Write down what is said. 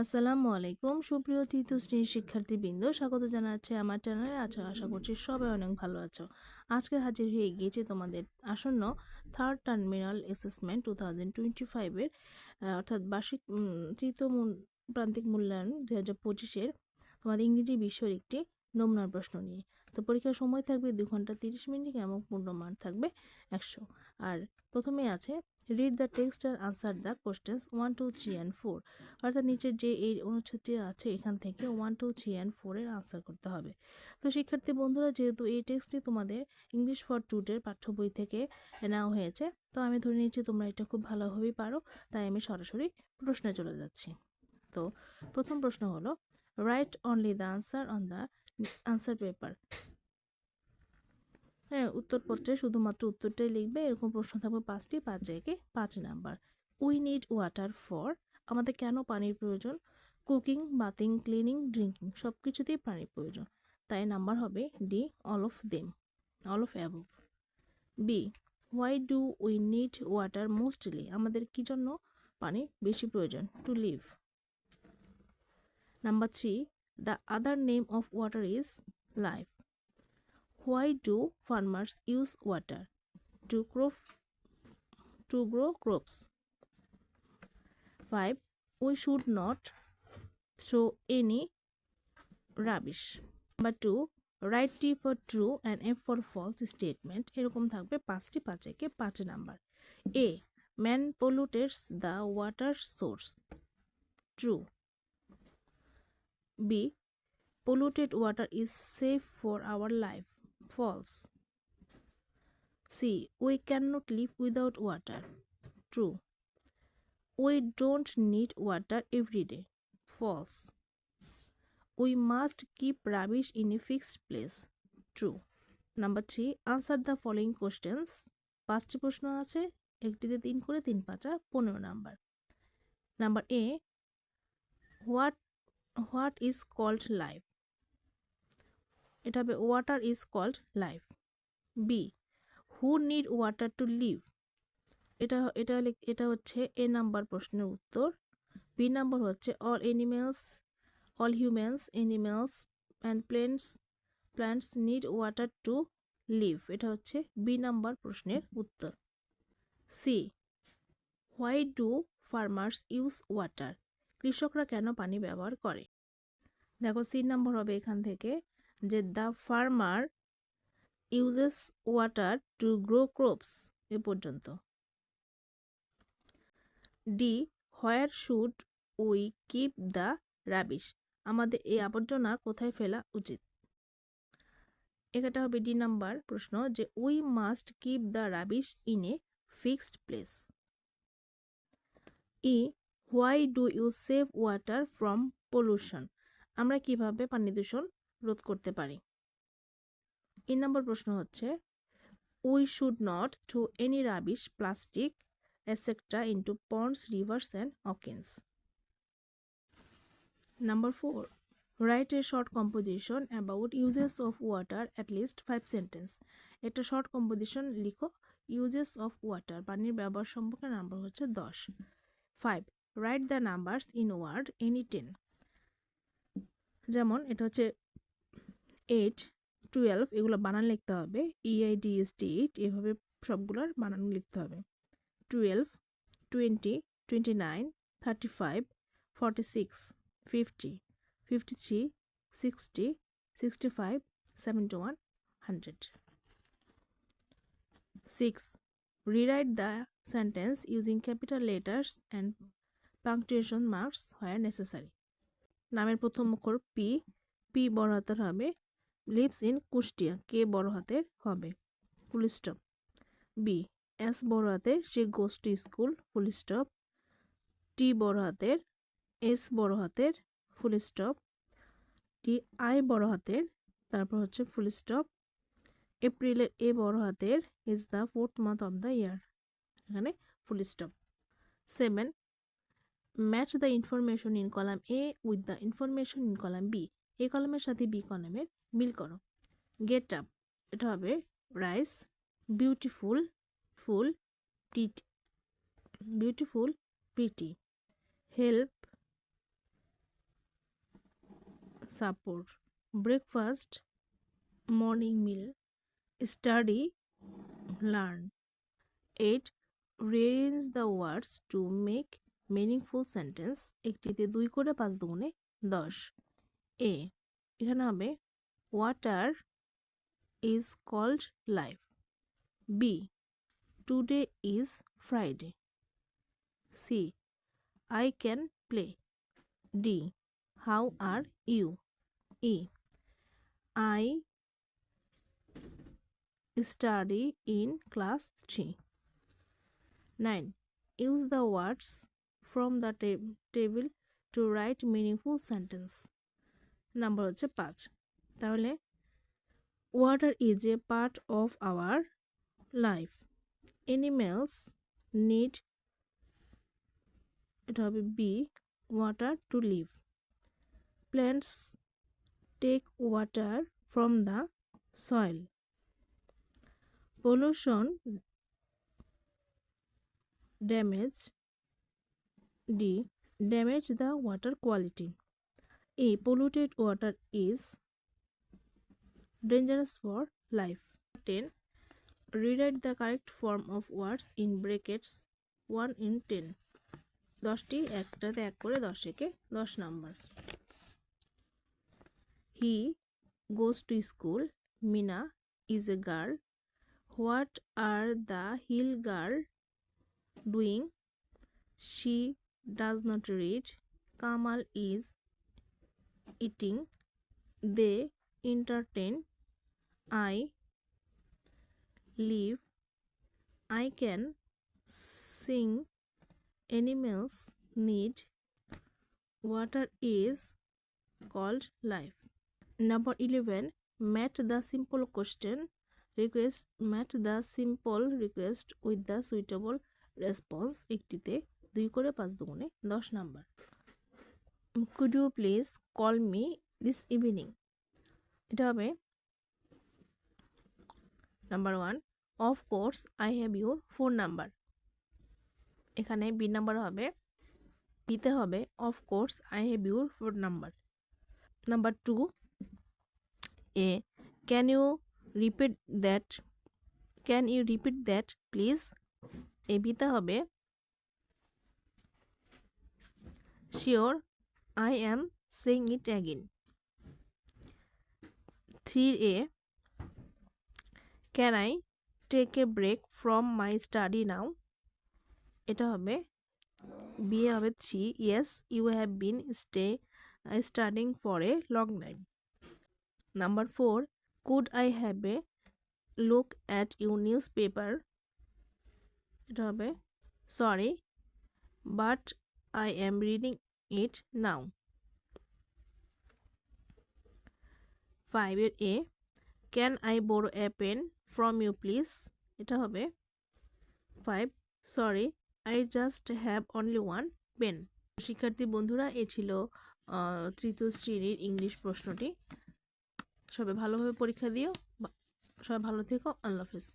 আসসালামু আলাইকুম। সুপ্রিয় তৃতীয় শ্রেণির শিক্ষার্থীবৃন্দ, স্বাগত জানাচ্ছি আমার চ্যানেলে। আছো আশা করছি সবাই অনেক ভালো আছো। আজকে হাজির হয়ে গিয়েছে তোমাদের আসন্ন third terminal assessment two thousand twenty ফাইভের অর্থাৎ বার্ষিক তৃতীয় প্রান্তিক মূল্যায়ন দু হাজার পঁচিশের তোমাদের ইংরেজি বিষয়ের একটি নমুনার প্রশ্ন নিয়ে। তো পরীক্ষার সময় থাকবে দুই ঘণ্টা তিরিশ মিনিট এবং পূর্ণ পূর্ণমান থাকবে একশো। আর প্রথমে আছে read the text R answer the questions one two three and four অর্থাৎ নিচের যে এই অনুচ্ছেদটি আছে, এখান থেকে ওয়ান টু থ্রি অ্যান্ড ফোরের আনসার করতে হবে। তো শিক্ষার্থী বন্ধুরা, যেহেতু এই টেক্সটটি তোমাদের ইংলিশ ফর টুটের পাঠ্য বই থেকে নেওয়া হয়েছে, তো আমি ধরে নিচ্ছি তোমরা এটা খুব ভালোভাবেই পারো, তাই আমি সরাসরি প্রশ্নে চলে যাচ্ছি। তো প্রথম প্রশ্ন হলো write only the answer on the answer paper হ্যাঁ উত্তরপত্রে শুধুমাত্র উত্তরটাই লিখবে, এরকম প্রশ্ন থাকবে পাঁচটি, পাঁচ জায়গায় পাঁচ number. We need water for আমাদের কেন পানির প্রয়োজন? কুকিং বাথিং ক্লিনিং ড্রিঙ্কিং সব কিছুতেই পানির প্রয়োজন। তাই নাম্বার হবে D all of them all of above B why do we need water mostly আমাদের কি জন্য পানি বেশি প্রয়োজন? To live number three the other name of water is life why do farmers use water to grow to grow crops. 5. We should not throw any rubbish. Number 2. Write T for true and F for false statement. এরকম থাকবে পাঁচটি পাঁচেকে পাঁচ number A man pollutes the water source. True. B. Polluted water is safe for our life. False. C. We cannot live without water. True. We don't need water every day. False. We must keep rubbish in a fixed place. True. Number three, answer the following questions. পাঁচটি প্রশ্ন আছে একটিতে তিন করে তিন পাঁচা পনেরো number number A what what is called life এটা হবে water is called life B who need water to live এটা এটা এটা হচ্ছে এ নাম্বার প্রশ্নের উত্তর। বি নাম্বার হচ্ছে all animals all humans animals and plants plants need water to live এটা হচ্ছে বি নাম্বার প্রশ্নের উত্তর। C why do farmers use water কৃষকরা কেন পানি ব্যবহার করে? দেখো সি নাম্বার হবে এখান থেকে। যে the farmer uses water to grow crops এ পর্যন্ত। D, where should we keep the rubbish? আমাদের এই আবর্জনা কোথায় ফেলা উচিত? এটা হবে ডি নাম্বার প্রশ্ন যে we must keep the rubbish in a fixed place. E, why do you save water from pollution? আমরা কীভাবে পানি দূষণ রোধ করতে পারি। তিন নম্বর প্রশ্ন হচ্ছে we should not throw any rubbish plastic etcetera into ponds rivers and oceans number four write a short composition about uses of water at least five sentence একটা শর্ট কম্পোজিশন লিখো ইউজেস অফ ওয়াটার পানির ব্যবহার সম্পর্কে number হচ্ছে দশ। Five write the numbers in word any ten যেমন, এটা হচ্ছে এইট টুয়েলভ এগুলো বানান লিখতে হবে। E ইআইডিএসটি এইট এভাবে সবগুলোর বানান লিখতে হবে। Twelve twenty twenty nine thirty five forty six fifty fifty three sixty sixty five seventy one hundred six rewrite the sentence using capital letters and punctuation marks where necessary নামের প্রথম অক্ষর P P বড় হাতের হবে lives in Kushtia, K বড় হাতের হবে? Full stop. B, S বড় হাতের, সে to school full stop. T বড় হাতের, এস বড় হাতের ফুল স্টপ। টি, আই বড় হাতের, তারপর হচ্ছে ফুল স্টপ। এপ্রিলের এ বড় হাতের is the fourth month of the year এখানে full stop. Seven match the information in column A with the information in column B A কলামের সাথে বি কলামের মিল করো গেট আপ এটা হবে rise beautiful full pretty beautiful pretty help support breakfast morning meal study learn 8 rearrange the words to make meaningful sentence একটিতে দুই করে পাঁচ দুগুণে দশ এ এখানে হবে water is called life B today is Friday C I can play D how are you E I study in class 3 9 use the words from the tab- table to write meaningful sentence number হচ্ছে পাঁচ তাহলে water is a part of our life animals need এটা হবে B water to live plants take water from the soil pollution damage D damage the water quality A polluted water is dangerous for life ten rewrite the correct form of words in brackets one in ten দশটি একটাতে এক করে দশেকে দশ number. He goes to school Mina is a girl what are the hill girl doing she does not reach Kamal is eating they entertained I live. I can sing. Animals need. Water is called life. Number 11. Match the simple question request match the simple request with the suitable response একটিতে দুই করে পাঁচ দুগুণে দশ number could you please call me this evening এটা হবে number one of course I have your phone number এখানে B number হবে বিতে হবে of course I have your phone number number two A can you repeat that can you repeat that please এবিতে হবে sure I am saying it again three A can I take a break from my study now এটা হবে B হবে three yes you have been stay studying for a long time number four could I have a look at you newspaper এটা হবে sorry but I am reading it now ফাইভের A can I borrow a pen from you please এটা হবে five sorry I just have only one pen শিক্ষার্থী বন্ধুরা, এ ছিল তৃতীয় শ্রেণির ইংলিশ প্রশ্নটি। সবাই ভালোভাবে পরীক্ষা দিও। সবাই ভালো থেকো। আল্লাহ হাফেজ।